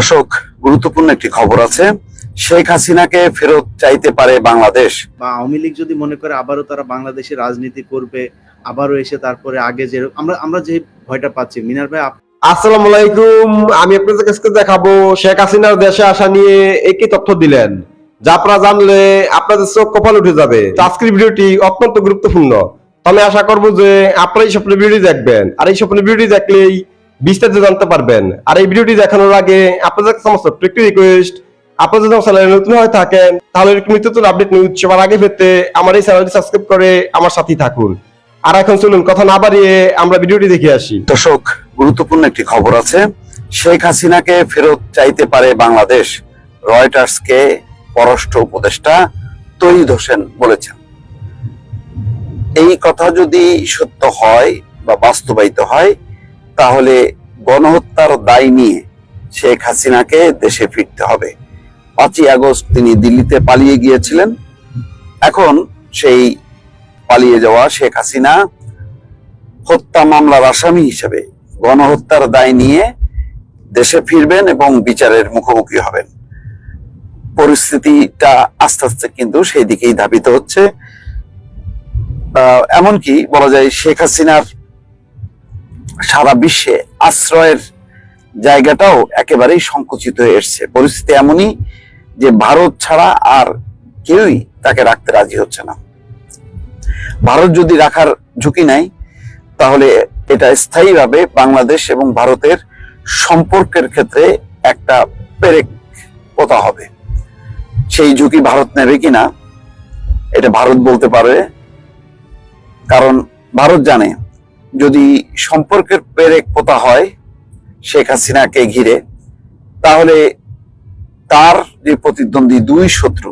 দর্শক গুরুত্বপূর্ণ একটি খবর আছে। শেখ হাসিনাকে ফেরত চাইতে পারে বাংলাদেশ। বা আওয়ামী লীগ যদি মনে করে আবারও তারা বাংলাদেশে রাজনীতি করবে আবারও এসে তারপরে আগে যে আমরা আমরা যে ভয়টা পাচ্ছি। মিনার ভাই আসসালামু আলাইকুম। আমি আপনাদের কাছে দেখাবো শেখ হাসিনার দেশে আসা নিয়ে একই তথ্য দিলেন? যা আপনারা জানলে আপনাদের চোখ কপাল উঠে যাবে। আজকের ভিডিওটি অত্যন্ত গুরুত্বপূর্ণ। আমি আশা করব যে আপনারা এই স্বপ্নের ভিডিও দেখবেন। আর এই স্বপ্নের ভিডিও দেখলেই বিস্তারিত জানতে পারবেন। আর এই ভিডিওটি দেখানোর আগে আপনাদের সমস্ত একটি রিকোয়েস্ট আপনারা যদি চ্যানেলে নতুন হয়ে থাকেন, তাহলে এরকম নিত্য নতুন আপডেট নিউজ সবার আগে পেতে আমার এই চ্যানেলটি সাবস্ক্রাইব করে আমার সাথেই থাকুন। আর এখন চলুন, কথা না বাড়িয়ে আমরা ভিডিওটি দেখে আসি। দর্শক, গুরুত্বপূর্ণ একটি খবর আছে। শেখ হাসিনাকে ফেরত চাইতে পারে বাংলাদেশ, রয়টার্সকে পররাষ্ট্র উপদেষ্টা তৈরি হোসেন বলেছেন। এই কথা যদি সত্য হয় বা বাস্তবায়িত হয়, তাহলে গণহত্যার দায় নিয়ে শেখ হাসিনাকে দেশে ফিরতে হবে। পাঁচই আগস্ট তিনি দিল্লিতে পালিয়ে গিয়েছিলেন। এখন সেই পালিয়ে যাওয়া শেখ হাসিনা হত্যা মামলার আসামি হিসেবে গণহত্যার দায় নিয়ে দেশে ফিরবেন এবং বিচারের মুখোমুখি হবেন। পরিস্থিতিটা আস্তে আস্তে কিন্তু সেই দিকেই ধাবিত হচ্ছে। এমনকি বলা যায় শেখ হাসিনার সারা বিশ্বে আশ্রয়ের জায়গাটাও একেবারেই সংকুচিত হয়ে এসছে। পরিস্থিতি এমনই যে ভারত ছাড়া আর কেউই তাকে রাখতে রাজি হচ্ছে না। ভারত যদি রাখার ঝুঁকি নাই তাহলে এটা স্থায়ীভাবে বাংলাদেশ এবং ভারতের সম্পর্কের ক্ষেত্রে একটা পেরেক পোতা হবে। সেই ঝুঁকি ভারত নেবে কিনা, এটা ভারত বলতে পারে কারণ ভারত জানে যদি সম্পর্কের পেরেক পোতা হয় শেখ হাসিনাকে ঘিরে, তাহলে তার যে প্রতিদ্বন্দ্বী দুই শত্রু,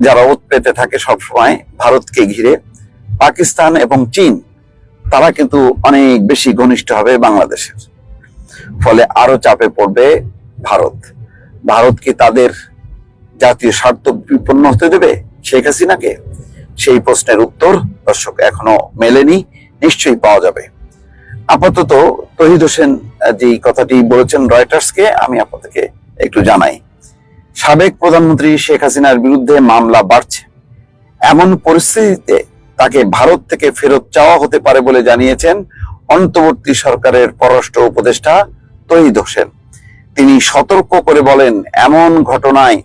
যারা ওত পেতে থাকে সবসময় ভারতকে ঘিরে, পাকিস্তান এবং চীন, তারা কিন্তু অনেক বেশি ঘনিষ্ঠ হবে বাংলাদেশের। ফলে আরও চাপে পড়বে ভারত। ভারত কি তাদের জাতীয় স্বার্থ বিপন্ন হতে দেবে শেখ হাসিনাকে? সেই প্রশ্নের উত্তর দর্শক এখনও মেলেনি, নিশ্চয়ই পাওয়া যাবে। আপাতত তহিদ হোসেন যে কথাটি বলেছেন রয়টার্সকে, আমি আপনাদেরকে একটু জানাই। সাবেক প্রধানমন্ত্রী শেখ হাসিনার বিরুদ্ধে মামলা বাড়ছে। এমন পরিস্থিতিতে তাকে ভারত থেকে ফেরত চাওয়া হতে পারে বলে জানিয়েছেন অন্তর্বর্তী সরকারের পররাষ্ট্র উপদেষ্টা তহিদ হোসেন। তিনি সতর্ক করে বলেন, এমন ঘটনায়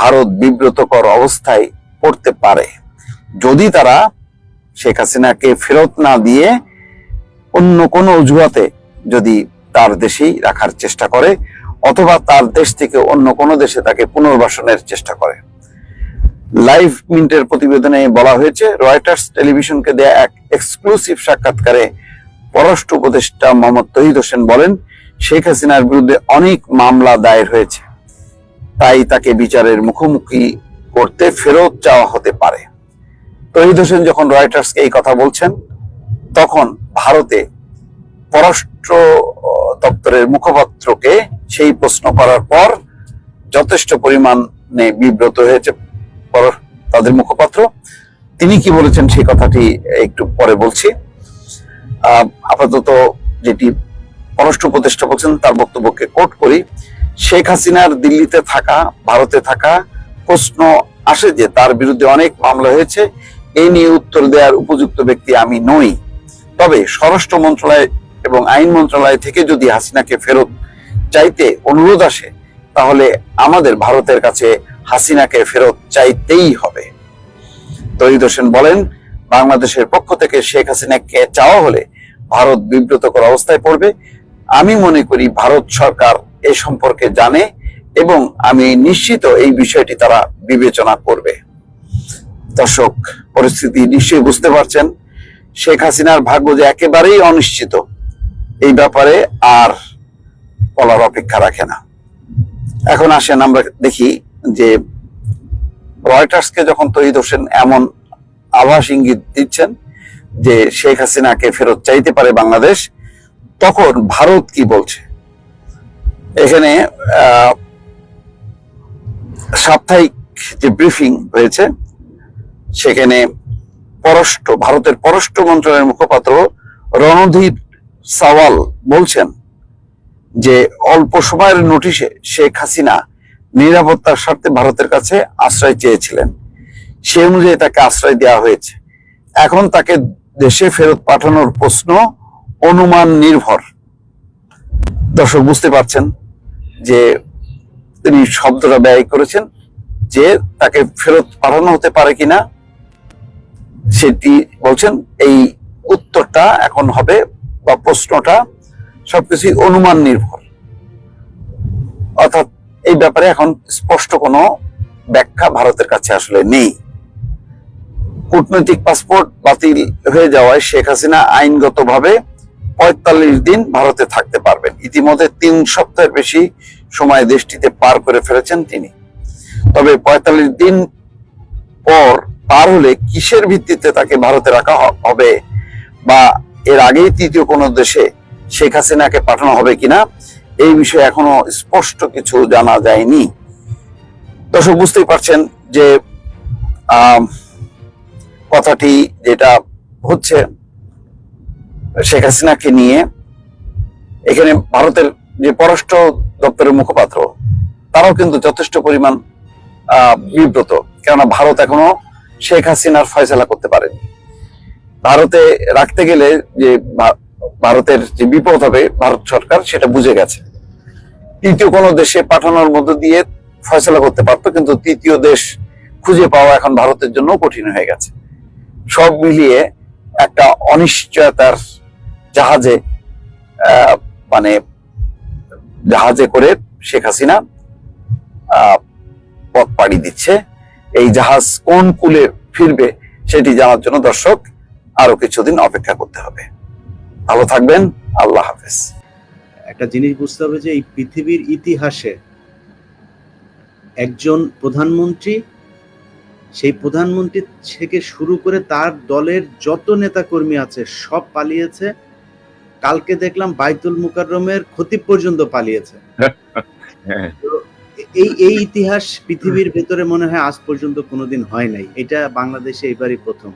ভারত বিব্রতকর অবস্থায় পড়তে পারে। যদি তারা শেখ হাসিনাকে ফেরত না দিয়ে অন্য কোনো অজুহাতে যদি তার দেশেই রাখার চেষ্টা করে, অথবা তার দেশ থেকে অন্য কোনো দেশে তাকে পুনর্বাসনের চেষ্টা করে। লাইভ মিন্টের প্রতিবেদনে বলা হয়েছে, রয়টার্স টেলিভিশনকে দেয়া এক এক্সক্লুসিভ সাক্ষাৎকারে পররাষ্ট্র উপদেষ্টা মোহাম্মদ তহিদ হোসেন বলেন, শেখ হাসিনার বিরুদ্ধে অনেক মামলা দায়ের হয়েছে। তাই তাকে বিচারের মুখোমুখি করতে ফেরত চাওয়া হতে পারে। তহিদ হোসেন যখন রয়টার্সকে এই কথা বলছেন, তখন ভারতে পররাষ্ট্র দপ্তরের মুখপাত্রকে সেই প্রশ্ন করার পর যথেষ্ট পরিমাণে বিব্রত হয়েছে তাদের মুখপাত্র। তিনি কি বলেছেন সেই কথাটি একটু পরে বলছি। আপাতত যেটি পররাষ্ট্র উপদেষ্টা বলছেন, তার বক্তব্যকে কোট করি। শেখ হাসিনার দিল্লিতে থাকা, ভারতে থাকা প্রশ্ন আসে যে তার বিরুদ্ধে অনেক মামলা হয়েছে। এই নিয়ে উত্তর দেওয়ার উপযুক্ত ব্যক্তি আমি নই। তবে স্বরাষ্ট্র মন্ত্রণালয় এবং আইন মন্ত্রণালয় থেকে যদি হাসিনাকে ফেরত চাইতে অনুরোধ আসে, তাহলে আমাদের ভারতের কাছে হাসিনাকে ফেরত চাইতেই হবে। তহিদ হোসেন বলেন, বাংলাদেশের পক্ষ থেকে শেখ হাসিনাকে চাওয়া হলে ভারত বিব্রতকর অবস্থায় পড়বে। আমি মনে করি ভারত সরকার এ সম্পর্কে জানে এবং আমি নিশ্চিত এই বিষয়টি তারা বিবেচনা করবে। দর্শক, পরিস্থিতি নিশ্চয়ই বুঝতে পারছেন। শেখ হাসিনার ভাগ্য যে একেবারেই অনিশ্চিত, এই ব্যাপারে আর বলার অপেক্ষা রাখে না। এখন আসেন, আমরা দেখি যে রয়টার্সকে যখন তৈরি হোসেন এমন আভাস ইঙ্গিত দিচ্ছেন যে শেখ হাসিনাকে ফেরত চাইতে পারে বাংলাদেশ, তখন ভারত কি বলছে? এখানে সাপ্তাহিক যে ব্রিফিং হয়েছে সেখানে পররাষ্ট্র, ভারতের পররাষ্ট্র মন্ত্রণালয়ের মুখপাত্র রণধীর সাওয়াল বলছেন যে অল্প সময়ের নোটিশে শেখ হাসিনা নিরাপত্তার স্বার্থে ভারতের কাছে আশ্রয় চেয়েছিলেন। সে অনুযায়ী তাকে আশ্রয় দেওয়া হয়েছে। এখন তাকে দেশে ফেরত পাঠানোর প্রশ্ন অনুমান নির্ভর। দর্শক, বুঝতে পারছেন যে তিনি শব্দটা ব্যয় করেছেন যে তাকে ফেরত পাঠানো হতে পারে কিনা? সেটি বলছেন, এই উত্তরটা এখন হবে বা প্রশ্নটা সবকিছুই অনুমান নির্ভর। অর্থাৎ এই ব্যাপারে এখন স্পষ্ট কোনো ব্যাখ্যা ভারতের কাছে আসলে নেই। কূটনৈতিক পাসপোর্ট বাতিল হয়ে যাওয়ায় শেখ হাসিনা আইনগতভাবে পঁয়তাল্লিশ দিন ভারতে থাকতে পারবেন। ইতিমধ্যে তিন সপ্তাহের বেশি সময় দেশটিতে পার করে ফেলেছেন তিনি। তবে পঁয়তাল্লিশ দিন পর পার হলে কিসের ভিত্তিতে তাকে ভারতে রাখা হবে? বা এর আগেই তৃতীয় কোনো দেশে শেখ হাসিনাকে পাঠানো হবে কিনা? এই বিষয়ে এখনও স্পষ্ট কিছু জানা যায়নি। দর্শক, বুঝতেই পারছেন যে কথাটি যেটা হচ্ছে, শেখ হাসিনাকে নিয়ে এখানে ভারতের যে পররাষ্ট্র দপ্তরের মুখপাত্র, তারাও কিন্তু যথেষ্ট পরিমাণ বিব্রত। কেননা ভারত এখনও শেখ হাসিনার ফয়সলা করতে পারেনি। ভারতে রাখতে গেলে যে ভারতের যে বিপদ হবে ভারত সরকার সেটা বুঝে গেছে। তৃতীয় কোনো দেশে পাঠানোর মধ্য দিয়ে ফয়সলা করতে পারতো, কিন্তু তৃতীয় দেশ খুঁজে পাওয়া এখন ভারতের জন্য কঠিন হয়ে গেছে। সব মিলিয়ে একটা অনিশ্চয়তার জাহাজে মানে জাহাজে করে শেখ হাসিনা পথ পাড়ি দিচ্ছে। এই জাহাজ কোন কুলে ফিরবে সেটি জানার জন্য দর্শক আরও কিছুদিন অপেক্ষা করতে হবে। ভালো থাকবেন আল্লাহ হাফেজ। একটা জিনিস বুঝতে হবে যে এই পৃথিবীর ইতিহাসে একজন প্রধানমন্ত্রী সেই প্রধানমন্ত্রী থেকে শুরু করে তার দলের যত নেতাকর্মী আছে সব পালিয়েছে। কালকে দেখলাম বাইতুল মুকাররমের ক্ষতি পর্যন্ত পালিয়েছে। এই এই ইতিহাস পৃথিবীর ভেতরে মনে হয় আজ পর্যন্ত কোনোদিন হয় নাই। এটা বাংলাদেশে এবারই প্রথম।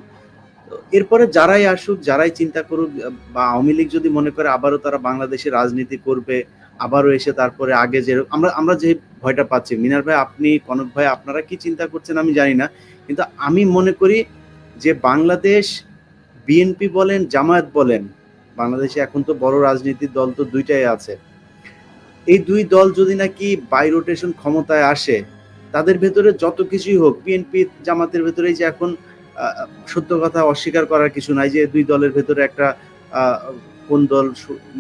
এরপরে যারাই আসুক, যারাই চিন্তা করুক, বা আওয়ামী লীগ যদি মনে করে আবারও তারা বাংলাদেশে রাজনীতি করবে, আবারও এসে তারপরে আগে যে, আমরা আমরা যে ভয়টা পাচ্ছি, মিনার ভাই, আপনি, কনক ভাই, আপনারা কি চিন্তা করছেন আমি জানি না, কিন্তু আমি মনে করি যে বাংলাদেশ বিএনপি বলেন, জামায়াত বলেন, বাংলাদেশে এখন তো বড় রাজনীতির দল তো দুইটাই আছে। এই দুই দল যদি নাকি বাই রোটেশন ক্ষমতায় আসে, তাদের ভেতরে যত কিছুই হোক বিএনপি জামাতের ভেতরে যে এখন সত্য কথা অস্বীকার করার কিছু নাই যে দুই দলের ভেতরে একটা কোন দল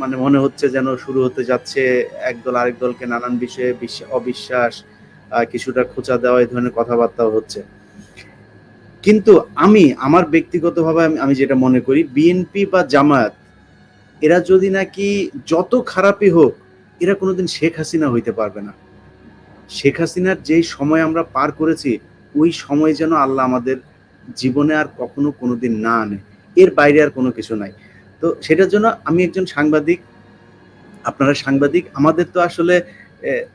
মানে মনে হচ্ছে যেন শুরু হতে যাচ্ছে, এক দল আরেক দলকে নানান বিষয়ে অবিশ্বাস কিছুটা খোঁচা দেওয়া, এই ধরনের কথাবার্তাও হচ্ছে। কিন্তু আমি, আমার ব্যক্তিগতভাবে আমি যেটা মনে করি বিএনপি বা জামায়াত, এরা যদি নাকি যত খারাপই হোক এরা কোনোদিন শেখ হাসিনা হইতে পারবে না। শেখ হাসিনার যেই সময় আমরা পার করেছি, ওই সময় যেন আল্লাহ আমাদের জীবনে আর কখনো কোনোদিন না আনে। এর বাইরে আর কোনো কিছু নাই। তো সেটার জন্য আমি একজন সাংবাদিক, আপনারা সাংবাদিক, আমাদের তো আসলে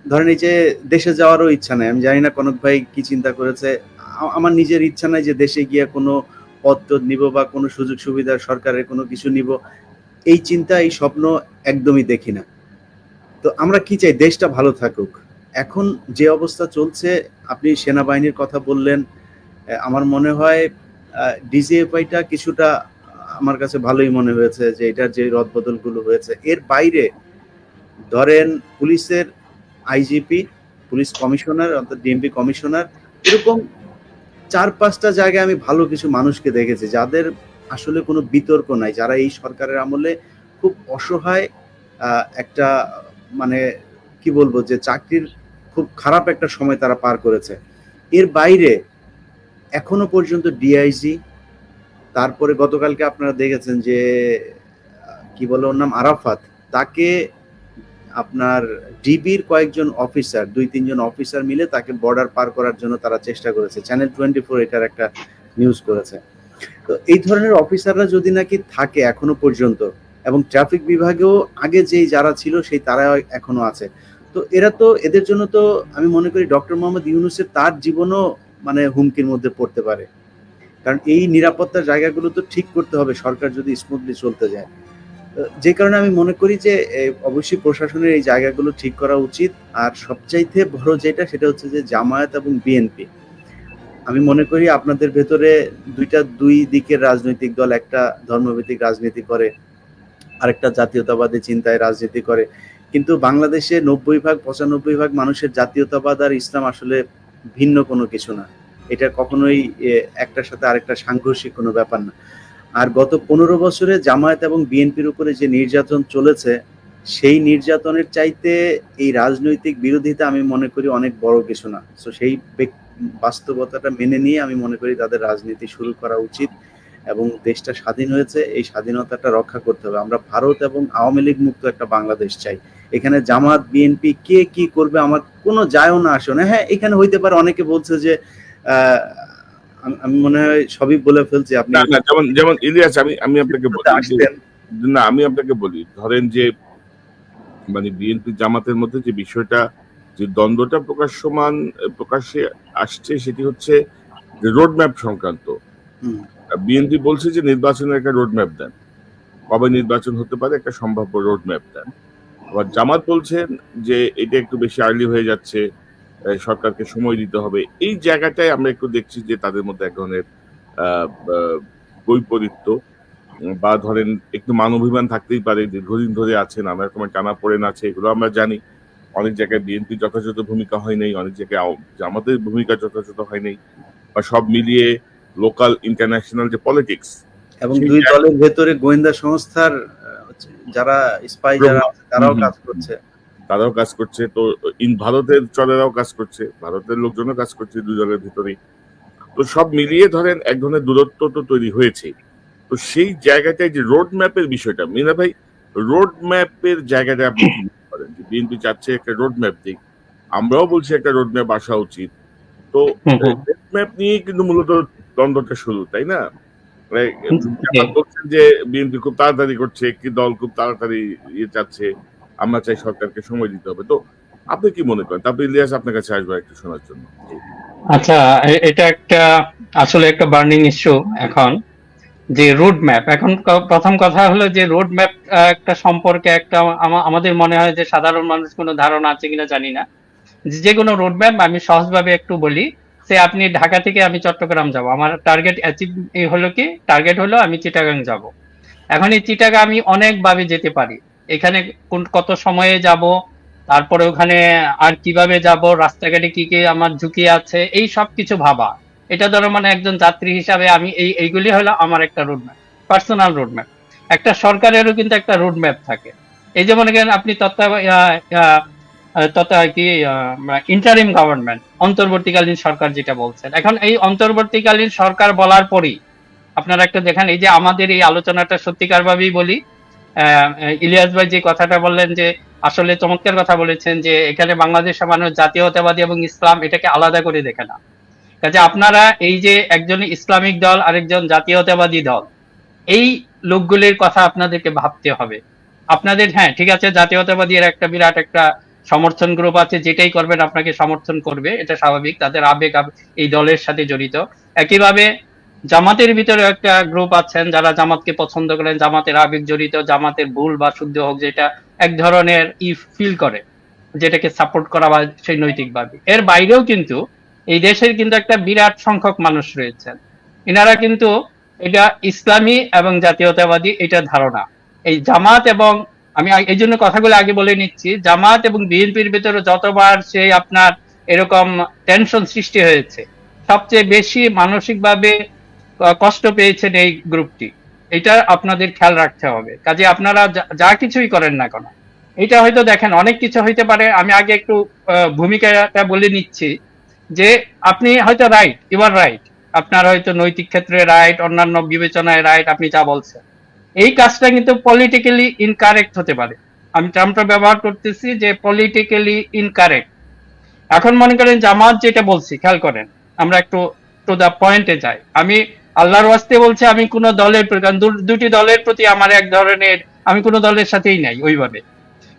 ধরেন এই যে দেশে যাওয়ারও ইচ্ছা নাই। আমি জানি না কনক ভাই কি চিন্তা করেছে। আমার নিজের ইচ্ছা নাই যে দেশে গিয়ে কোনো টদ নিব বা কোনো সুযোগ সুবিধা সরকারের কোনো কিছু নিব। এই চিন্তা, এই স্বপ্ন একদমই দেখি না। তো আমরা কি চাই? দেশটা ভালো থাকুক। এখন যে অবস্থা চলছে, আপনি সেনাবাহিনীর কথা বললেন আমার মনে হয় ডিজিএফআইটা কিছুটা আমার কাছে ভালোই মনে হয়েছে যে এটার যে রদবদলগুলো হয়েছে। এর বাইরে ধরেন পুলিশের আইজিপি, পুলিশ কমিশনার, অর্থাৎ ডিএমপি কমিশনার, এরকম চার পাঁচটা জায়গায় আমি ভালো কিছু মানুষকে দেখেছি, যাদের আসলে কোনো বিতর্ক নাই, যারা এই সরকারের আমলে খুব অসহায় একটা মানে কি বলব যে চাকরির খুব খারাপ একটা সময় তারা পার করেছে। এর বাইরে এখনও পর্যন্ত ডিআইজি তারপরে গতকালকে আপনারা দেখেছেন যে, কি বলে ওর নাম, আরাফাত, তাকে আপনার ডিবির কয়েকজন অফিসার দুই, তিনজন অফিসার মিলে তাকে বর্ডার পার করার জন্য তারা চেষ্টা করেছে। চ্যানেল টোয়েন্টি ফোর এটার একটা নিউজ করেছে। তো এই ধরনের অফিসাররা যদি নাকি থাকে এখনও পর্যন্ত এবং ট্রাফিক বিভাগেও আগে যেই যারা ছিল, সেই তারা এখনও আছে। তো এরা তো, এদের জন্য তো আমি মনে করি ডক্টর মোহাম্মদ ইউনুসের তার জীবনও মানে হুমকির মধ্যে পড়তে পারে। কারণ এই নিরাপত্তার জায়গাগুলো তো ঠিক করতে হবে, সরকার যদি স্মুথলি চলতে যায়। যে কারণে আমি মনে করি যে অবশ্যই প্রশাসনের এই জায়গাগুলো ঠিক করা উচিত। আর সবচাইতে বড় যেটা, সেটা হচ্ছে যে জামায়াত এবং বিএনপি। আমি মনে করি আপনাদের ভেতরে দুইটা দুই দিকের রাজনৈতিক দল, একটা ধর্মভিত্তিক রাজনীতি করে আরেকটা জাতীয়তাবাদী চিন্তায় রাজনীতি করে। কিন্তু বাংলাদেশে নব্বই ভাগ, পঁচানব্বই ভাগ মানুষের জাতীয়তাবাদ আর ইসলাম আসলে ভিন্ন কোনো কিছু না। এটা কখনোই একটার সাথে আরেকটা সাংঘর্ষিক কোনো ব্যাপার না। আর গত পনেরো বছরে জামায়াত এবং বিএনপির উপরে যে নির্যাতন চলেছে, সেই নির্যাতনের চাইতে এই রাজনৈতিক বিরোধিতা আমি মনে করি অনেক বড় কিছু না। তো সেই বাস্তবতাটা মেনে নিয়ে আমি মনে করি তাদের রাজনীতি শুরু করা উচিত। এবং দেশটা স্বাধীন হয়েছে এই স্বাধীনতাটা রক্ষা করতে হবে। আমরা ভারত এবং আওয়ামী লীগ মুক্ত একটা বাংলাদেশ চাই। এখানে জামাত বিএনপি কে কি করবে আমার কোনো যায়ও না আসে না। হ্যাঁ এখানে হইতে পারে অনেকে বলছে যে আমি- মনে হয় সবই বলে ফেলছি আপনি যেমন যেমন ইলিয়াস আমি আমি আপনাকে না আমি আপনাকে বলি ধরেন যে মানে বিএনপি জামাতের মধ্যে যে বিষয়টা যে দ্বন্দ্বটা প্রকাশ্যমান প্রকাশ্যে আসছে সেটি হচ্ছে যে রোড ম্যাপ সংক্রান্ত। হুম। বিএনপি বলছে যে নির্বাচনের একটা রোড ম্যাপ দেন। কবে নির্বাচন হতে পারে, একটা সম্ভাব্য রোড ম্যাপ দেন। আবার জামাত বলছেন যে এটা একটু বেশি আর্লি হয়ে যাচ্ছে সরকারকে সময় দিতে হবে। এই জায়গাটায় আমরা একটু দেখছি যে তাদের মধ্যে এক ধরনের বৈপরীত্য বা ধরেন একটু মানবাভিমান থাকতেই পারে, দীর্ঘদিন ধরে আছে নানা রকমের টানা পড়েন আছে, এগুলো আমরা জানি। অনেক জায়গায় বিএনপি যথাযথ ভূমিকা হয় নাই, অনেক জায়গায় জামাতের ভূমিকা যথাযথ হয় নাই, বা সব মিলিয়ে লোকাল ইন্টারন্যাশনাল যে পলিটিক্স এবং দুই দলের ভেতরে গোয়েন্দা সংস্থার যারা স্পাই যারা আছে তারাও কাজ করছে। তারাও কাজ করছে। তো ইন ভারতের চলেরাও কাজ করছে ভারতের লোকজনও কাজ করছে দুই দলের ভিতরেই। তো সব মিলিয়ে ধরেন এক ধরনের দূরত্ব তো তৈরি হয়েছে। তো সেই জায়গাটায় যে রোড ম্যাপের বিষয়টা মিনা ভাই রোড ম্যাপের জায়গাটা আপনি করেন? যে বিএনপি চাচ্ছে একটা রোড ম্যাপ দিক আমরাও বলছি একটা রোড ম্যাপ আসা উচিত। তো। রোড ম্যাপ নিয়ে কিন্তু মূলত দ্বন্দ্বটা শুরু তাই না? মানে বলছেন যে বিএনপি খুব তাড়াতাড়ি করছে একটি দল খুব তাড়াতাড়ি ইয়ে চাচ্ছে আমরা চাই সরকারকে সময় দিতে হবে। তো আপনি কি মনে করেন? তারপর ইলিয়াস আপনার কাছে আসবে একটু শোনার জন্য। আচ্ছা এটা একটা আসলে একটা বার্নিং ইস্যু এখন যে রোড ম্যাপ এখন প্রথম কথা হলো যে রোড ম্যাপ একটা সম্পর্কে একটা আমাদের মনে হয় যে সাধারণ মানুষ কোনো ধারণা আছে কিনা জানি না। যে কোনো রোড ম্যাপ আমি সহজভাবে একটু বলি সে আপনি ঢাকা থেকে আমি চট্টগ্রাম যাব। আমার টার্গেট অ্যাচিভ হলো কি? টার্গেট হলো আমি চিটাগাং যাব। এখন এই চিটাগাং আমি অনেকভাবে যেতে পারি। এখানে কোন, কত সময়ে যাব, তারপরে ওখানে আর কীভাবে যাব, রাস্তাঘাটে কি কি আমার ঝুঁকি আছে, এই সব কিছু ভাবা। এটা ধরো মানে একজন যাত্রী হিসাবে আমি এই, এইগুলি হলো আমার একটা road map personal road map একটা সরকারেরও কিন্তু একটা রোড ম্যাপ থাকে। এই যে মনে করেন আপনি তত্ত্বা তথা কি ইন্টারিম গভর্নমেন্ট অন্তর্বর্তীকালীন সরকার যেটা বলছেন। এখন এই অন্তর্বর্তীকালীন সরকার বলার পরই আপনারা একটা দেখেন, এই যে আমাদের এই আলোচনাটা সত্যিকার ভাবেই বলি ইলিয়াস ভাই যে কথাটা বললেন যে, আসলে চমৎকার কথা বলেছেন যে, এখানে বাংলাদেশের মানুষ জাতীয়তাবাদী এবং ইসলাম এটাকে আলাদা করে দেখে না। কাজে আপনারা এই যে একজন ইসলামিক দল, আরেকজন জাতীয়তাবাদী দল, এই লোকগুলির কথা আপনাদেরকে ভাবতে হবে। আপনাদের হ্যাঁ ঠিক আছে, জাতীয়তাবাদী এর একটা বিরাট একটা সমর্থন গ্রুপ আছে, যেটাই করবেন আপনাকে সমর্থন করবে, এটা স্বাভাবিক। তাদের আবেগ এই দলের সাথে জড়িত। একইভাবে জামাতের ভিতরে একটা গ্রুপ আছেন, যারা জামাতকে পছন্দ করেন, জামাতের আবেগ জড়িত, জামাতের ভুল বা শুদ্ধ হোক, যেটা এক ধরনের ই ফিল করে, যেটাকে সাপোর্ট করা বা সেই নৈতিকভাবে। এর বাইরেও কিন্তু এই দেশের কিন্তু একটা বিরাট সংখ্যক মানুষ রয়েছেন। এনারা কিন্তু এটা ইসলামী এবং জাতীয়তাবাদী এটা ধারণা। এই জামাত এবং আমি এই জন্য কথাগুলো আগে বলে নিচ্ছি। জামাত এবং বিএনপির ভিতরে যতবার সেই আপনার এরকম টেনশন সৃষ্টি হয়েছে, সবচেয়ে বেশি মানসিকভাবে কষ্ট পেয়েছেন এই গ্রুপটি এটা আপনাদের খেয়াল রাখতে হবে। কাজে আপনারা যা- কিছুই করেন না কেন। এটা হয়তো দেখেন, অনেক কিছু হইতে পারে। আমি আগে একটু ভূমিকাটা বলে নিচ্ছি যে আপনি হয়তো রাইট ইউ আর রাইট আপনার হয়তো নৈতিক ক্ষেত্রে রাইট অন্যান্য বিবেচনায় রাইট আপনি যা বলছেন। এই কাজটা কিন্তু পলিটিক্যালি ইনকারেক্ট হতে পারে। আমি টার্মটা ব্যবহার করতেছি যে পলিটিক্যালি ইনকারেক্ট এখন মনে করেন জামাত যেটা বলছি, খেয়াল করেন, আমরা একটু টু দা পয়েন্টে যাই। আমি আল্লাহর ওয়াস্তে বলছি, আমি কোন দলের প্রতি, কারণ দুটি দলের প্রতি আমার এক ধরনের, আমি কোন দলের সাথেই নাই ওইভাবে।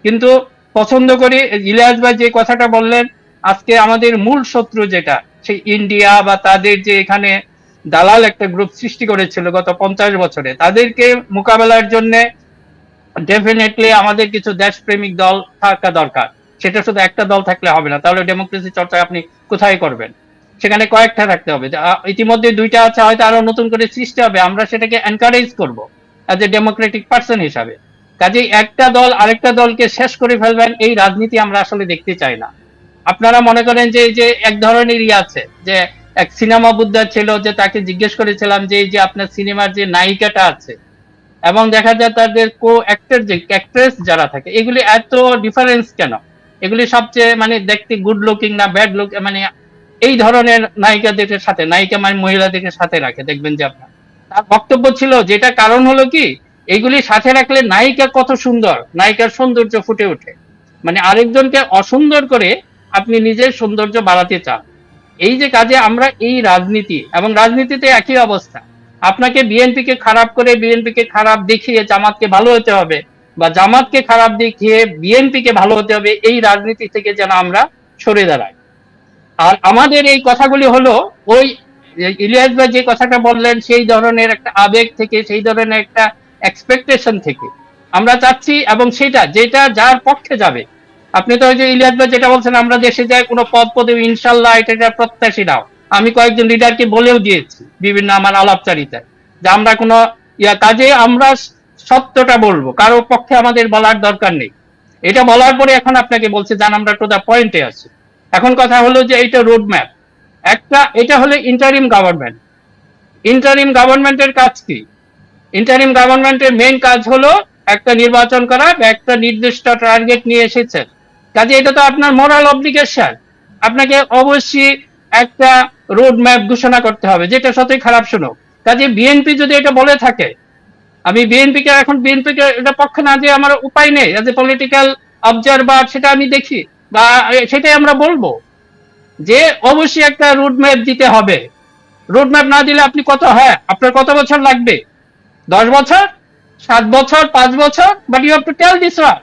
কিন্তু পছন্দ করি, ইলিয়াস ভাই যে কথাটা বললেন, আজকে আমাদের মূল শত্রু যেটা, সেই ইন্ডিয়া বা তাদের যে এখানে দালাল একটা গ্রুপ সৃষ্টি করেছিল গত পঞ্চাশ বছরে। তাদেরকে মোকাবেলার জন্য ডেফিনেটলি আমাদের কিছু দেশপ্রেমিক দল থাকা দরকার। সেটা শুধু একটা দল থাকলে হবে না, তাহলে ডেমোক্রেসি চর্চা আপনি কোথায় করবেন? সেখানে কয়েকটা থাকতে হবে। ইতিমধ্যে দুইটা আছে, হয়তো আরও নতুন করে সৃষ্টি হবে, আমরা সেটাকে এনকারেজ করব অ্যাজ এ ডেমোক্রেটিক পার্সন হিসাবে। কাজেই একটা দল আরেকটা দলকে শেষ করে ফেলবেন, এই রাজনীতি আমরা আসলে দেখতে চাই না। আপনারা মনে করেন যে এই যে এক ধরনের ইয়ে আছে, যে এক সিনেমা বুদ্ধা ছিল যে তাকে জিজ্ঞেস করেছিলাম যে, এই যে আপনার সিনেমার যে নায়িকাটা আছে, এবং দেখা যায় তাদের কো অ্যাক্টর যে অ্যাক্ট্রেস যারা থাকে, এগুলি এত ডিফারেন্স কেন? এগুলি সবচেয়ে মানে দেখতে গুড লুকিং না ব্যাড লুক মানে এই ধরনের নায়িকাদের সাথে, নায়িকা মানে মহিলাদের সাথে রাখে, দেখবেন যে আপনার। তার বক্তব্য ছিল যেটা কারণ হলো কি এইগুলি সাথে রাখলে নায়িকা কত সুন্দর, নায়িকার সৌন্দর্য ফুটে ওঠে। মানে আরেকজনকে অসুন্দর করে আপনি নিজের সৌন্দর্য বাড়াতে চান। এই যে কাজে আমরা এই রাজনীতি এবং রাজনীতিতে একই অবস্থা। আপনাকে বিএনপি কে খারাপ করে বিএনপি কে খারাপ দেখিয়ে জামাতকে ভালো হতে হবে বা জামাতকে খারাপ দেখিয়ে বিএনপি কে ভালো হতে হবে, এই রাজনীতি থেকে যেন আমরা সরে দাঁড়াই। আর আমাদের এই কথাগুলি হলো ওই ইলিয়াস ভাই যে কথাটা বললেন, সেই ধরনের একটা আবেগ থেকে, সেই ধরনের একটা এক্সপেকটেশন থেকে। আমরা চাচ্ছি এবং সেটা যেটা যার পক্ষে যাবে আপনি তো ওই যে ইলিয়াস ভাই যেটা বলছেন, আমরা দেশে যাই, কোনো পদ পদবি ইনশাল্লাহ এটা প্রত্যাশী নাও। আমি কয়েকজন লিডারকে বলেও দিয়েছি, বিভিন্ন আমার আলাপচারিতায়, যে আমরা কোনো ইয়া, কাজে আমরা সত্যটা বলব, কারও পক্ষে আমাদের বলার দরকার নেই। এটা বলার পরে এখন আপনাকে বলছে, জান, আমরা টু দা পয়েন্টে আছি। এখন কথা হলো যে এটা রোড ম্যাপ একটা, এটা হলো ইন্টারিম গভর্নমেন্ট ইন্টারিম গভর্নমেন্টের কাজ কি? ইন্টারিম গভর্নমেন্টের মেইন কাজ হলো একটা নির্বাচন করা একটা নির্দিষ্ট টার্গেট নিয়ে এসেছেন। কাজে এটা তো আপনার মোরাল অব্লিগেশন আপনাকে অবশ্যই একটা রোড ম্যাপ ঘোষণা করতে হবে, যেটা সত্যি খারাপ শুনো কাজে বিএনপি যদি এটা বলে থাকে, আমি বিএনপি কে এখন বিএনপি কে এটা পক্ষে না, যে আমার উপায় নেই। এজ এ পলিটিক্যাল অবজারভার সেটা আমি দেখি, বা সেটাই আমরা বলব। যে অবশ্যই একটা রুট ম্যাপ দিতে হবে। রুট ম্যাপ না দিলে আপনি কত হ্যাঁ আপনার কত বছর লাগবে? দশ বছর? সাত বছর? পাঁচ বছর? But you have to tell this one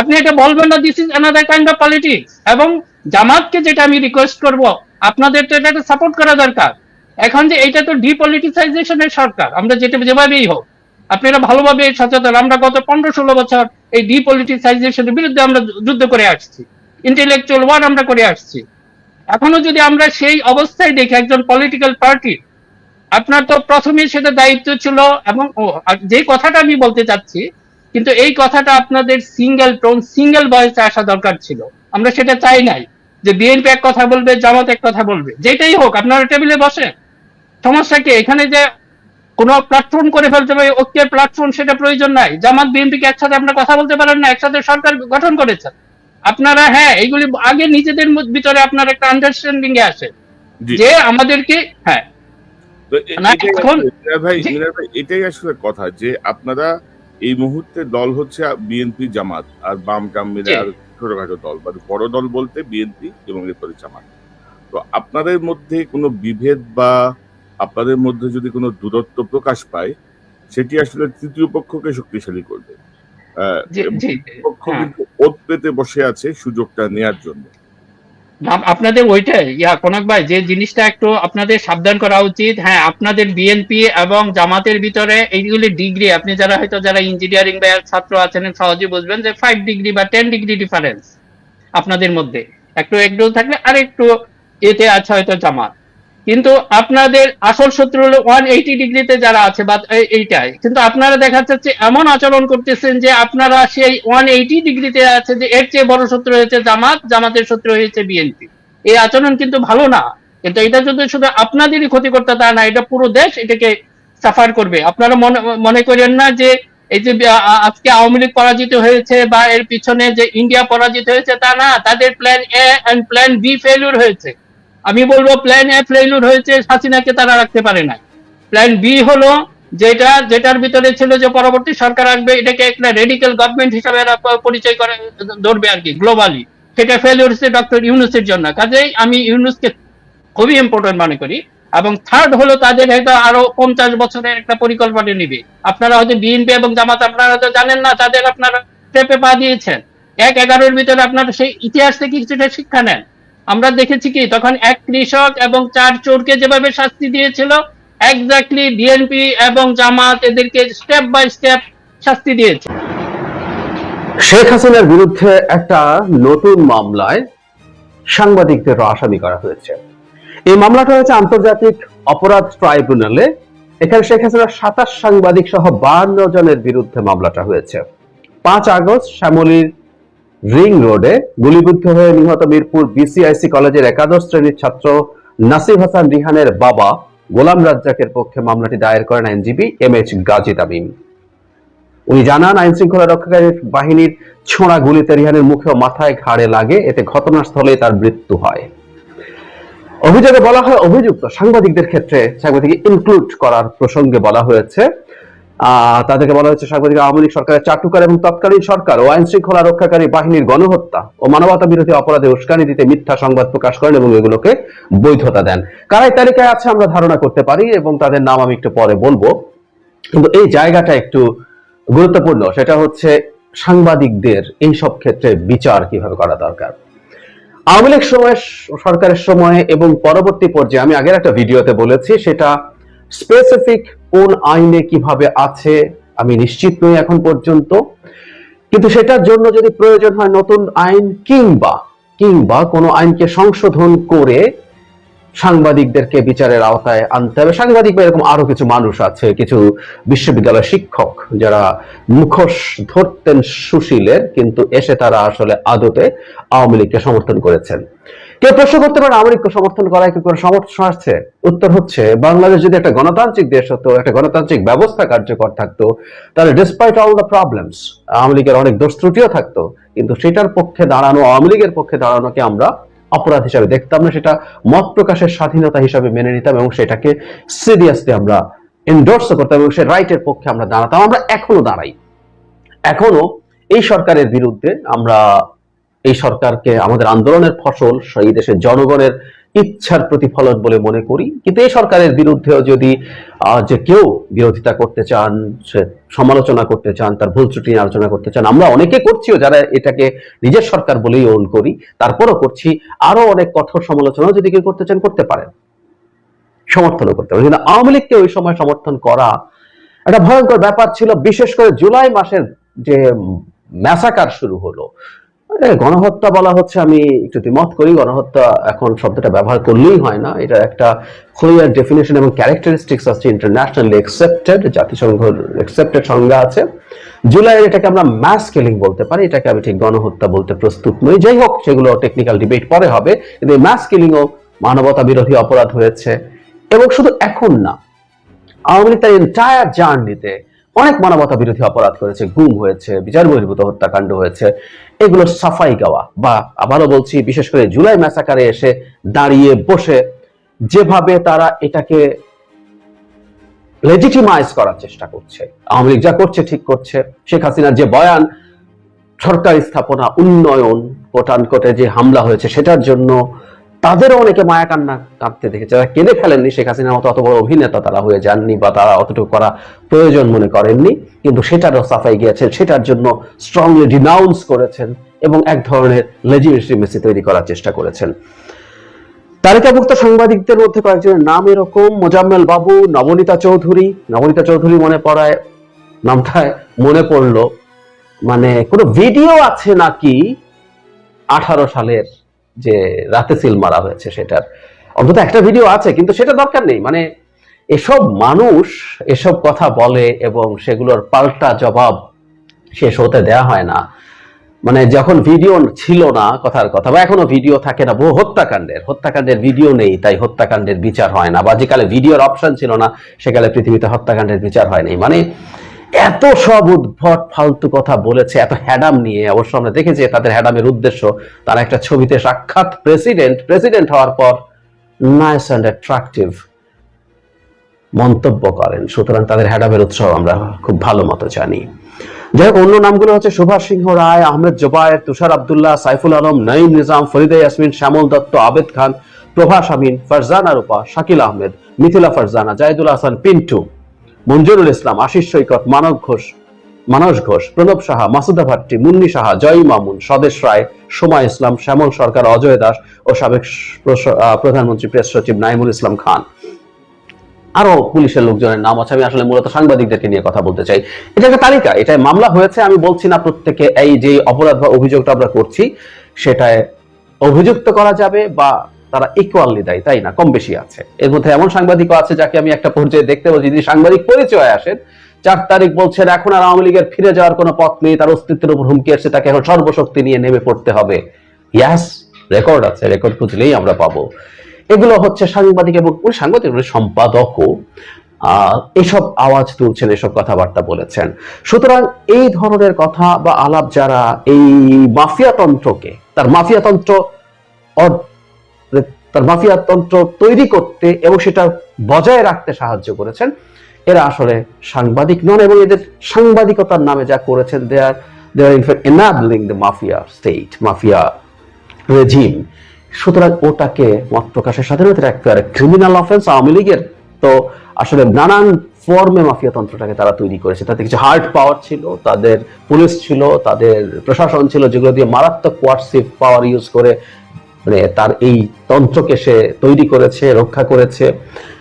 আপনি এটা বলবেন না this is another kind of politics এবং জামাতকে যেটা আমি রিকোয়েস্ট করব, আপনাদের তো এটাকে সাপোর্ট করা দরকার। এখন যে এটা তো ডিপলিটিসাইজেশনের সরকার, আমরা যেটা যেভাবেই হোক আপনারা ভালোভাবে সচেতন। আমরা গত পনেরো ষোলো বছর এই ডিপলিটিসাইজেশনের বিরুদ্ধে আমরা যুদ্ধ করে আসছি। ইন্টেলেকচুয়াল ওয়ার আমরা করে আসছি। এখনও যদি আমরা সেই অবস্থায় দেখি, একজন পলিটিক্যাল পার্টি আপনার তো প্রথমে সেটা দায়িত্ব ছিল এবং যে কথাটা আমি বলতে চাচ্ছি কিন্তু এই কথাটা আপনাদের সিঙ্গেল টোন সিঙ্গেল ভয়েসে আসা দরকার ছিল। আমরা সেটা চাই নাই যে বিএনপি এক কথা বলবে জামাত এক কথা বলবে। যেটাই হোক আপনারা টেবিলে বসেন। সমস্যা কি? এখানে যে কোনো প্ল্যাটফর্ম করে ফেলতে হবে ঐক্যের প্ল্যাটফর্ম সেটা প্রয়োজন নাই। জামাত বিএনপি কে একসাথে আপনারা কথা বলতে পারেন না একসাথে সরকার গঠন করেছেন আপনারা হ্যাঁ এইগুলি আগে নিজেদের ভিতরে আপনার একটা আন্ডারস্ট্যান্ডিং এ আসে। যে আমাদেরকে হ্যাঁ। ভাই এটাই আসলে কথা যে আপনারা এই মুহূর্তে দল হচ্ছে বিএনপি জামাত আর বাম কাম মিলে আর ছোটখাটো দল মানে বড় দল বলতে বিএনপি এবং এরপরে জামাত। তো আপনাদের মধ্যে কোনো বিভেদ বা আপনাদের মধ্যে যদি কোনো দূরত্ব প্রকাশ পায় সেটি আসলে তৃতীয় পক্ষকে শক্তিশালী করবে। পক্ষ হ্যাঁ। কিন্তু ওত পেতে বসে আছে সুযোগটা নেয়ার জন্য। আপনাদের ওইটাই। ইয়া, কনক ভাই, যে জিনিসটা একটু আপনাদের সাবধান করা উচিত। হ্যাঁ আপনাদের বিএনপি এবং জামাতের ভিতরে এইগুলি ডিগ্রি। আপনি যারা হয়তো যারা ইঞ্জিনিয়ারিং বা ছাত্র আছেন, সহজে বুঝবেন যে ফাইভ ডিগ্রি বা টেন ডিগ্রি ডিফারেন্স আপনাদের মধ্যে। একটু একটু থাকলে আর একটু এতে আছে হয়তো জামাত। কিন্তু আপনাদের আসল শত্রু হলো ওয়ান এইটি ডিগ্রিতে যারা আছে, বা এইটাই। কিন্তু আপনারা দেখা যাচ্ছে এমন আচরণ করতেছেন যে আপনারা সেই ওয়ান এইটি ডিগ্রিতে আছে যে এর চেয়ে বড় শত্রু হয়েছে জামাত, জামাতের শত্রু হয়েছে বিএনপি এই আচরণ কিন্তু ভালো না। কিন্তু এটা যদি শুধু আপনাদেরই ক্ষতি করতে তা না, এটা পুরো দেশ এটাকে সাফার করবে। আপনারা মনে করেন না যে এই যে আজকে আওয়ামী লীগ পরাজিত হয়েছে বা এর পিছনে যে ইন্ডিয়া পরাজিত হয়েছে তা না, তাদের plan A and plan B failure হয়েছে। আমি বলব প্ল্যান এ ফেলিউর হয়েছে হাসিনাকে তারা রাখতে পারে না প্ল্যান বি হলো যেটা, যেটার ভিতরে ছিল যে পরবর্তী সরকার আসবে, এটাকে একটা রেডিক্যাল গভর্নমেন্ট হিসাবে পরিচয় করে, ধরবে আর কি গ্লোবালি সেটা ফেলিউর হচ্ছে ডক্টর ইউনুসের জন্য। কাজেই আমি ইউনুসকে খুবই ইম্পর্টেন্ট মনে করি। এবং থার্ড হলো তাদের হয়তো আরও পঞ্চাশ বছরের একটা পরিকল্পনা নিবে। আপনারা হয়তো বিএনপি এবং জামাত আপনারা হয়তো জানেন না, তাদের আপনারা স্টেপে পা দিয়েছেন। এক এগারোর ভিতরে আপনারা সেই ইতিহাস থেকে কিছুটা শিক্ষা নেন? আমরা দেখেছি কি, তখন এক কৃষক এবং চার চোরকে যেভাবে শাস্তি দিয়েছিল এক্স্যাক্টলি বিএনপি এবং জামাত এদেরকে স্টেপ বাই স্টেপ শাস্তি দিয়েছে। শেখ হাসিনার বিরুদ্ধে একটা নতুন মামলায় সাংবাদিকদেরও আসামি করা হয়েছে। এই মামলাটা হয়েছে আন্তর্জাতিক অপরাধ ট্রাইব্যুনালে। এখানে শেখ হাসিনার সাতাশ সাংবাদিক সহ বান্ন জনের বিরুদ্ধে মামলাটা হয়েছে। পাঁচ আগস্ট শ্যামলীর রিং রোডে গুলিবিদ্ধ হয়ে নিহত মিরপুর বিসিআইসি কলেজের একাদশ শ্রেণির ছাত্র নাসির হাসান রিহানের বাবা গোলাম রাজ্জাকের পক্ষে মামলাটি দায়ের করেন আইনজীবী এম এইচ গাজী তামিম। উনি জানান আইন শৃঙ্খলা রক্ষাকারী বাহিনীর ছোঁড়া গুলিতে রিহানের মুখে মাথায় ঘাড়ে লাগে, এতে ঘটনাস্থলে তার মৃত্যু হয়। অভিযোগে বলা হয়, অভিযুক্ত সাংবাদিকদের ক্ষেত্রে সাংবাদিক ইনক্লুড করার প্রসঙ্গে বলা হয়েছে তাদেরকে বলা হয়েছে সাংবাদিক আওয়ামী লীগ সরকারের চাটুকার এবং তৎকালীন সরকার ও আইন শৃঙ্খলা রক্ষাকারী বাহিনীর গণহত্যা ও মানবতা বিরোধী অপরাধে উস্কানি দিতে মিথ্যা সংবাদ প্রকাশ করেন এবং এগুলোকে বৈধতা দেন। কারাই তালিকায় আছে আমরা ধারণা করতে পারি এবং তাদের নাম আমি একটু পরে বলব। কিন্তু এই জায়গাটা একটু গুরুত্বপূর্ণ, সেটা হচ্ছে সাংবাদিকদের এই সব ক্ষেত্রে বিচার কীভাবে করা দরকার। আওয়ামী লীগ সময় সরকারের সময় এবং পরবর্তী পর্যায়ে, আমি আগের একটা ভিডিওতে বলেছি, সেটা স্পেসিফিক কোন আইনে কীভাবে আছে, আমি নিশ্চিত নই এখন পর্যন্ত। কিন্তু সেটার জন্য যদি প্রয়োজন হয় নতুন আইন কিংবা কিংবা কোনো আইনকে সংশোধন করে সাংবাদিকদেরকে বিচারের আওতায় আনতে হবে। সাংবাদিক বা এরকম আরও কিছু মানুষ আছে, কিছু বিশ্ববিদ্যালয়ের শিক্ষক যারা মুখোশ ধরতেন সুশীলের, কিন্তু এসে তারা আসলে আদতে আওয়ামী লীগকে সমর্থন করেছেন। কেউ প্রশ্ন করতে পারে আওয়ামী লীগকে সমর্থন করায় কি কোনো সমর্থন আছে উত্তর হচ্ছে, বাংলাদেশ যদি একটা গণতান্ত্রিক দেশ হতো, একটা গণতান্ত্রিক ব্যবস্থা কার্যকর থাকতো, তাহলে despite all the problems Awami লীগের অনেক দোষ ত্রুটিও থাকতো, কিন্তু সেটার পক্ষে দাঁড়ানো, আওয়ামী লীগের পক্ষে দাঁড়ানোকে আমরা অপরাধ হিসাবে দেখতাম না, সেটা মত প্রকাশের স্বাধীনতা হিসাবে মেনে নিতাম এবং সেটাকে সিরিয়াসলি আমরা এন্ডোর্স করতাম এবং সে রাইটের পক্ষে আমরা দাঁড়াতাম, আমরা এখনও দাঁড়াই। এখনও এই সরকারের বিরুদ্ধে আমরা এই সরকারকে আমাদের আন্দোলনের ফসল সেই দেশের জনগণের ইচ্ছার প্রতিফলন বলে মনে করি। কিন্তু এই সরকারের বিরুদ্ধেও যদি যে কেউ বিরোধিতা করতে চান, সে সমালোচনা করতে চান, তার ভুল ত্রুটি আলোচনা করতে চান, আমরা অনেকে করছিও যারা এটাকে নিজের সরকার বলেই ওন করি। তারপরও করছি। আরও অনেক কঠোর সমালোচনাও যদি কেউ করতে চান, করতে পারেন। সমর্থনও করতে পারেন। কিন্তু আওয়ামী লীগকে ওই সময় সমর্থন করা একটা ভয়ঙ্কর ব্যাপার ছিল। বিশেষ করে জুলাই মাসের যে ম্যাসাকার শুরু হলো গণহত্যা বলা হচ্ছে, আমি একটু দ্বিমত করি, গণহত্যা এখন শব্দটা ব্যবহার করলেই হয় না। এটা একটা ক্লিয়ার ডেফিনেশন এবং ক্যারেক্টারিস্টিক্স আছে ইন্টারন্যাশনালি অ্যাকসেপ্টেড জাতিসংঘ অ্যাকসেপ্টেড সংজ্ঞা আছে। জুলাইয়ের এটাকে আমরা ম্যাস কিলিং বলতে পারি, এটাকে আমি ঠিক গণহত্যা বলতে প্রস্তুত নই। যাই হোক, সেগুলো টেকনিক্যাল ডিবেট পরে হবে, কিন্তু এই ম্যাস কিলিংও মানবতা বিরোধী অপরাধ হয়েছে। এবং শুধু এখন না, আওয়ামী লীগ তার এন্টায়ার জার্নিতে অনেক মানবতা বিরোধী অপরাধ করেছে, গুম হয়েছে, বিচার বহির্ভূত হত্যাকাণ্ড হয়েছে। এগুলো সাফাই গাওয়া বা আবারও বলছি, বিশেষ করে জুলাই ম্যাসাকারে এসে দাঁড়িয়ে বসে যেভাবে তারা এটাকে লেজিটিমাইজ করার চেষ্টা করছে। আওয়ামী লীগ যা করছে ঠিক করছে। শেখ হাসিনার যে বয়ান, সরকারি স্থাপনা, উন্নয়ন কোটান কোটে যে হামলা হয়েছে, সেটার জন্য তাদেরও অনেকে মায়া কান্না কাঁদতে দেখেছে। যারা কেঁদে ফেলেননি, শেখ হাসিনার মতো অত বড় অভিনেতা তারা হয়ে যাননি বা তারা অতটুকু করা প্রয়োজন মনে করেননি। কিন্তু সেটারও সাফাই গিয়েছেন, সেটার জন্য স্ট্রংলি ডিনাউন্স করেছেন এবং এক ধরনের লেজিটিমেসি তৈরি করার চেষ্টা করেছেন। তালিকাভুক্ত সাংবাদিকদের মধ্যে কয়েকজনের নাম এরকম, মোজাম্মেল বাবু, নবনীতা চৌধুরী। নবনীতা চৌধুরী মনে পড়ায় নামটায় মনে পড়ল। মানে কোনো ভিডিও আছে নাকি আঠারো সালের? যে রাতে সিল মারা হয়েছে সেটার। অন্তত একটা ভিডিও আছে, কিন্তু সেটা দরকার নেই। মানে এসব মানুষ এসব কথা বলে এবং সেগুলোর পাল্টা জবাব শেষ হতে দেয়া হয় না। মানে যখন ভিডিও ছিল না কথার কথা, বা এখনও ভিডিও থাকে না, বহু হত্যাকাণ্ডের হত্যাকাণ্ডের ভিডিও নেই, তাই হত্যাকাণ্ডের বিচার হয় না, বা যেকালে ভিডিওর অপশন ছিল না সেকালে পৃথিবীতে হত্যাকাণ্ডের বিচার হয়নি মানে এত সব উদ্ভট ফালতু কথা বলেছে, এত হ্যাডাম নিয়ে। অবশ্য আমরা দেখেছি তাদের হ্যাডামের উদ্দেশ্য, তারা একটা ছবিতে সাক্ষাৎ প্রেসিডেন্ট প্রেসিডেন্ট হওয়ার পর নাইস অ্যান্ড অ্যাট্রাকটিভ মন্তব্য করেন। সুতরাং তাদের হ্যাডামের উৎসব আমরা খুব ভালো মতো জানি। যাই হোক, অন্য নামগুলো হচ্ছে সুভাষ সিংহ রায়, আহমেদ জোবায়ের, তুষার আবদুল্লাহ, সাইফুল আলম, নঈম নিজাম, ফরিদা ইয়াসমিন, শ্যামল দত্ত, আবেদ খান, প্রভাস আমিন, ফারজানা রূপা, শাকিল আহমেদ, মিথিলা ফারজানা, জাহিদুল হাসান, পিন্টু। মঞ্জুরুল ইসলাম, আশিস সৈকত, মানব ঘোষ, মানস ঘোষ, প্রণব সাহা, মাসুদা ভাট্টি, মুন্নি সাহা, জয় মামুন, স্বদেশ রায়, সোমা ইসলাম, শ্যামল সরকার, অজয় দাস ও সাবেক প্রধানমন্ত্রী, প্রেস সচিব নাইমুল ইসলাম খান। আরও পুলিশের লোকজনের নাম আছে, আমি আসলে মূলত সাংবাদিকদেরকে নিয়ে কথা বলতে চাই। এটা একটা তালিকা, এটা মামলা হয়েছে, আমি বলছি না প্রত্যেকে এই যে অপরাধ বা অভিযোগটা আমরা করছি, সেটায় অভিযুক্ত করা যাবে বা তারা ইকুয়ালি দেয় তাই না? কম বেশি আছে। এর মধ্যে এমন সাংবাদিকও আছে যাকে আমি একটা পর্যায়ে দেখতে বলছি যদি সাংবাদিক পরিচয় আসেন। চার তারিখ বলছেন এখন আর আওয়ামী লীগের ফিরে যাওয়ার কোনো পথ নেই। তার অস্তিত্বের উপর হুমকি আসছে। তাকে এখন সর্বশক্তি নিয়ে নেমে পড়তে হবে। ইয়াস রেকর্ড আছে। রেকর্ড খুঁজলেই আমরা পাবো। এগুলো হচ্ছে সাংবাদিক এবং ওই সাংবাদিক আহ, এসব আওয়াজ তুলছেন এসব কথাবার্তা বলেছেন। সুতরাং এই ধরনের কথা বা আলাপ যারা এই মাফিয়াতন্ত্রকে তার মাফিয়াতন্ত্র তার মাফিয়াতন্ত্র তৈরি করতে এবং সেটা বজায় রাখতে সাহায্য করেছেন। এরা আসলে সাংবাদিক নন এবং এদের সাংবাদিকতার নামে যা করেছেন they are they are in fact enabling the mafia state mafia regime সুতরাং ওটাকে মত প্রকাশের স্বাধীনতা একটা ক্রিমিনাল অফেন্স আওয়ামী লীগের। তো আসলে নানান ফর্মে মাফিয়াতন্ত্রটাকে তারা তৈরি করেছে। তাতে কিছু হার্ড পাওয়ার ছিল, তাদের পুলিশ ছিল, তাদের প্রশাসন ছিল, যেগুলো দিয়ে মারাত্মক কোয়ার্সিভ পাওয়ার ইউজ করে মানে তার এই তন্ত্রকে সে তৈরি করেছে, রক্ষা করেছে।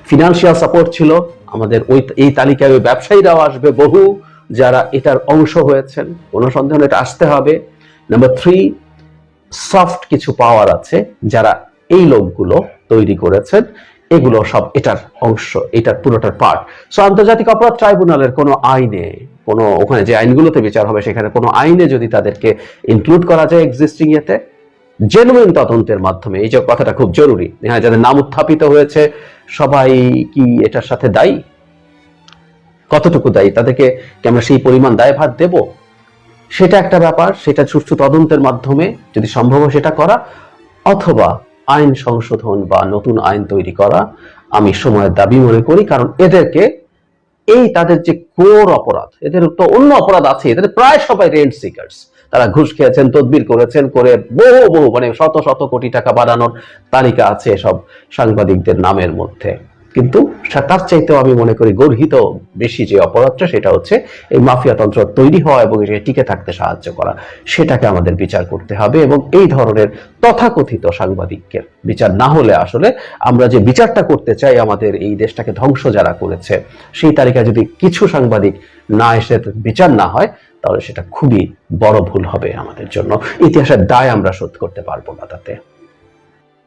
ফিনান্সিয়াল সাপোর্ট ছিল। আমাদের ওই, এই তালিকায় ওই ব্যবসায়ীরাও আসবে বহু যারা এটার অংশ হয়েছেন। কোনো সন্দেহ এটা আসতে হবে। নাম্বার থ্রি সফট কিছু পাওয়ার আছে যারা এই লোকগুলো তৈরি করেছেন। এগুলো সব এটার অংশ, এটার পুরোটার পার্ট সো আন্তর্জাতিক অপরাধ ট্রাইব্যুনালের কোনো আইনে, কোনো ওখানে যে আইনগুলোতে বিচার হবে, সেখানে কোনো আইনে যদি তাদেরকে ইনক্লুড করা যায় এক্সিস্টিং এতে জেনুইন তদন্তের মাধ্যমে। এই যে কথাটা খুব জরুরি। হ্যাঁ যাদের নাম উত্থাপিত হয়েছে, সবাই কি এটার সাথে দায়ী? কতটুকু দায়ী? তাদেরকে কি আমরা সেই পরিমাণ দায়ভার দেব? সেটা একটা ব্যাপার। সেটা সুষ্ঠু তদন্তের মাধ্যমে যদি সম্ভব হয় সেটা করা, অথবা আইন সংশোধন বা নতুন আইন তৈরি করা, আমি সময়ের দাবি মনে করি, কারণ এদেরকে এই তাদের যে কোর অপরাধ, এদের তো অন্য অপরাধ আছে, এদের প্রায় সবাই রেন্ট সিকার্স। তারা ঘুষ খেয়েছেন, তদবির করেছেন, করে বহু বহু মানে শত শত কোটি টাকা বাড়ানোর তালিকা আছে সব সাংবাদিকদের নামের মধ্যে। কিন্তু তার চাইতেও আমি মনে করি গর্হিত বেশি যে অপরাধটা, সেটা হচ্ছে এই মাফিয়াতন্ত্র তৈরি হওয়া এবং এটা টিকে থাকতে সাহায্য করা। সেটাকে আমাদের বিচার করতে হবে এবং এই ধরনের তথাকথিত সাংবাদিকের বিচার না হলে আসলে আমরা যে বিচারটা করতে চাই, আমাদের এই দেশটাকে ধ্বংস যারা করেছে, সেই তালিকায় যদি কিছু সাংবাদিক না এসে বিচার না হয়, তাহলে সেটা খুবই বড় ভুল হবে আমাদের জন্য। ইতিহাসের দায় আমরা শোধ করতে পারব না তাতে।